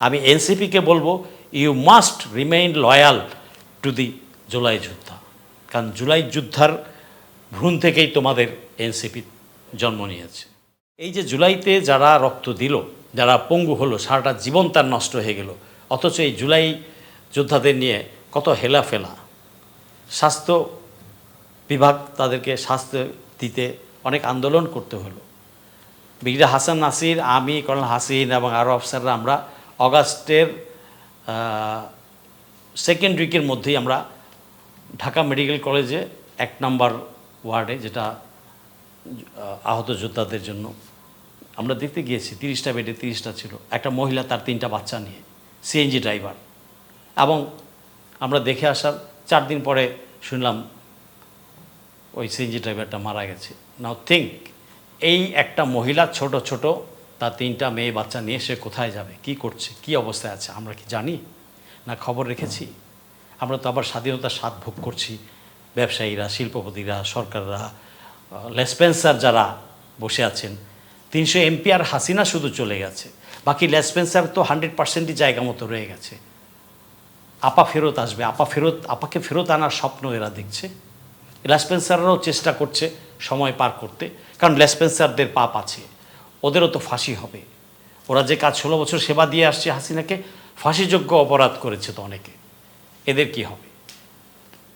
আমি এনসিপিকে বলব you must remain loyal to the July যোদ্ধা কারণ জুলাই যুদ্ধার ভ্রূণ থেকেই তোমাদের এনসিপি জন্ম নিয়েছে। এই যে জুলাইতে যারা রক্ত দিল, যারা পঙ্গু হলো, সারাটা জীবন তার নষ্ট হয়ে গেল, অথচ এই জুলাই যোদ্ধাদের নিয়ে কত হেলাফেলা। স্বাস্থ্য বিভাগ তাদেরকে স্বাস্থ্য দিতে অনেক আন্দোলন করতে হলো। ব্রিগেডিয়ার হাসান নাসির, আমি কর্নেল হাসিন এবং আরও অফিসাররা আমরা অগাস্টের সেকেন্ড উইকের মধ্যেই আমরা ঢাকা মেডিকেল কলেজে এক নাম্বার ওয়ার্ডে যেটা আহত যোদ্ধাদের জন্য আমরা দেখতে গিয়েছি, তিরিশটা বেডে তিরিশটা ছিল। একটা মহিলা তার তিনটা বাচ্চা নিয়ে সিএনজি ড্রাইভার এবং আমরা দেখে আসার চার দিন পরে শুনলাম ওই সিএনজি ড্রাইভারটা মারা গেছে। নাও থিঙ্ক এই একটা মহিলা ছোট ছোট তার তিনটা মেয়ে বাচ্চা নিয়ে সে কোথায় যাবে? কি করছে? কি অবস্থায় আছে? আমরা কি জানি? না খবর রেখেছি? আমরা তো আবার স্বাধীনতার স্বাদ ভোগ করছি। ব্যবসায়ীরা, শিল্পপতিরা, সরকাররা লেসপেন্সার যারা বসে আছেন, তিনশো এমপি আর হাসিনা শুধু চলে গেছে। বাকি লেসপেন্সার তো হান্ড্রেড পার্সেন্টই জায়গা মতো রয়ে গেছে। আপা ফেরত আসবে। আপা ফেরত, আপাকে ফেরত আনার স্বপ্ন এরা দেখছে। লেসপেন্সাররাও চেষ্টা করছে সময় পার করতে। কারণ লেসপেন্সারদের পাপ আছে। ওদেরও তো ফাঁসি হবে। ওরা যে কাজ ষোলো বছর সেবা দিয়ে আসছে হাসিনাকে, ফাঁসিযোগ্য অপরাধ করেছে তো অনেকে। এদের কি হবে?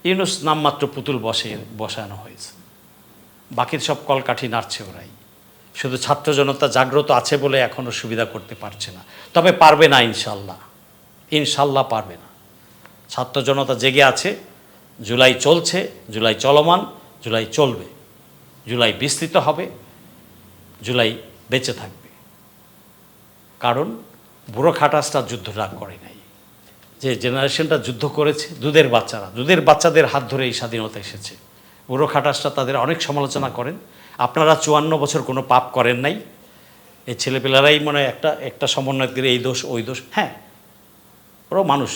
ইউনুস নামমাত্র পুতুল বসে, বসানো হয়েছে। বাকির সব কলকাঠি নাড়ছে ওরাই। শুধু ছাত্র জনতা জাগ্রত আছে বলে এখনও সুবিধা করতে পারছে না। তবে পারবে না ইনশাল্লাহ। ইনশাল্লাহ পারবে না। ছাত্র জনতা জেগে আছে। জুলাই চলছে, জুলাই চলমান, জুলাই চলবে। জুলাই বিস্তৃত হবে। জুলাই বেঁচে থাকবে। কারণ বুড়ো খাটাসটা যুদ্ধটা করে নাই। যে জেনারেশনটা যুদ্ধ করেছে, দুধের বাচ্চারা, দুধের বাচ্চাদের হাত ধরে এই স্বাধীনতা এসেছে। বুড়ো খাটাসটা তাদের অনেক সমালোচনা করেন। আপনারা চুয়ান্ন বছর কোনো পাপ করেন নাই। এই ছেলেপেলারাই মানে একটা একটা সমন্বয় করে এই দোষ, ওই দোষ। হ্যাঁ ওরাও মানুষ।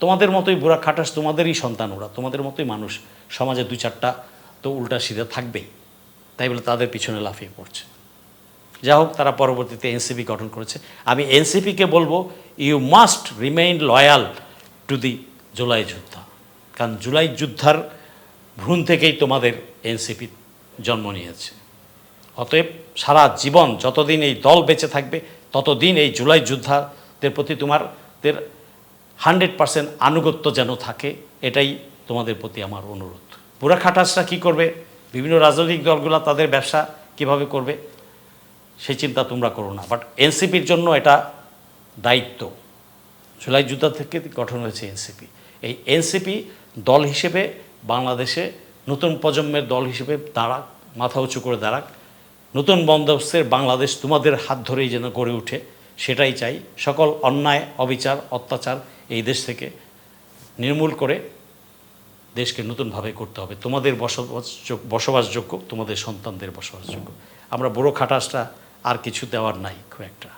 তোমাদের মতোই বুড়া খাটাস তোমাদেরই সন্তান ওরা, তোমাদের মতোই মানুষ। সমাজে দু চারটা তো উল্টা সিধা থাকবেই। তাই বলে তাদের পিছনে লাফিয়ে পড়ছে। যা হোক, তারা পরবর্তীতে এনসিপি গঠন করেছে। আমি এনসিপিকে বলব you must remain loyal to the July যোদ্ধা কারণ জুলাই যুদ্ধার ভ্রূণ থেকেই তোমাদের এনসিপি জন্ম নিয়েছে। অতএব সারা জীবন যতদিন এই দল বেঁচে থাকবে, ততদিন এই জুলাই যোদ্ধাদের প্রতি তোমাদের হান্ড্রেড পার্সেন্ট আনুগত্য যেন থাকে, এটাই তোমাদের প্রতি আমার অনুরোধ। পুরা খাটাসরা কী করবে? বিভিন্ন রাজনৈতিক দলগুলো তাদের ব্যবসা কীভাবে করবে? সেই চিন্তা তোমরা করো না। বাট এনসিপির জন্য এটা দায়িত্ব। জুলাই যুদ্ধ থেকে গঠন হয়েছে এনসিপি এই এনসিপি দল হিসেবে বাংলাদেশে নতুন প্রজন্মের দল হিসেবে দাঁড়াক মাথা উঁচু করে দাঁড়াক। নতুন বন্দোবস্তের বাংলাদেশ তোমাদের হাত ধরেই যেন গড়ে ওঠে সেটাই চাই। সকল অন্যায়, অবিচার, অত্যাচার এই দেশ থেকে নির্মূল করে দেশকে নতুনভাবে করতে হবে। তোমাদের বসবাস বসবাসযোগ্য, তোমাদের সন্তানদের বসবাসযোগ্য। আমরা বড় খাটাসটা আর কিছু দেওয়ার নাই খুব একটা।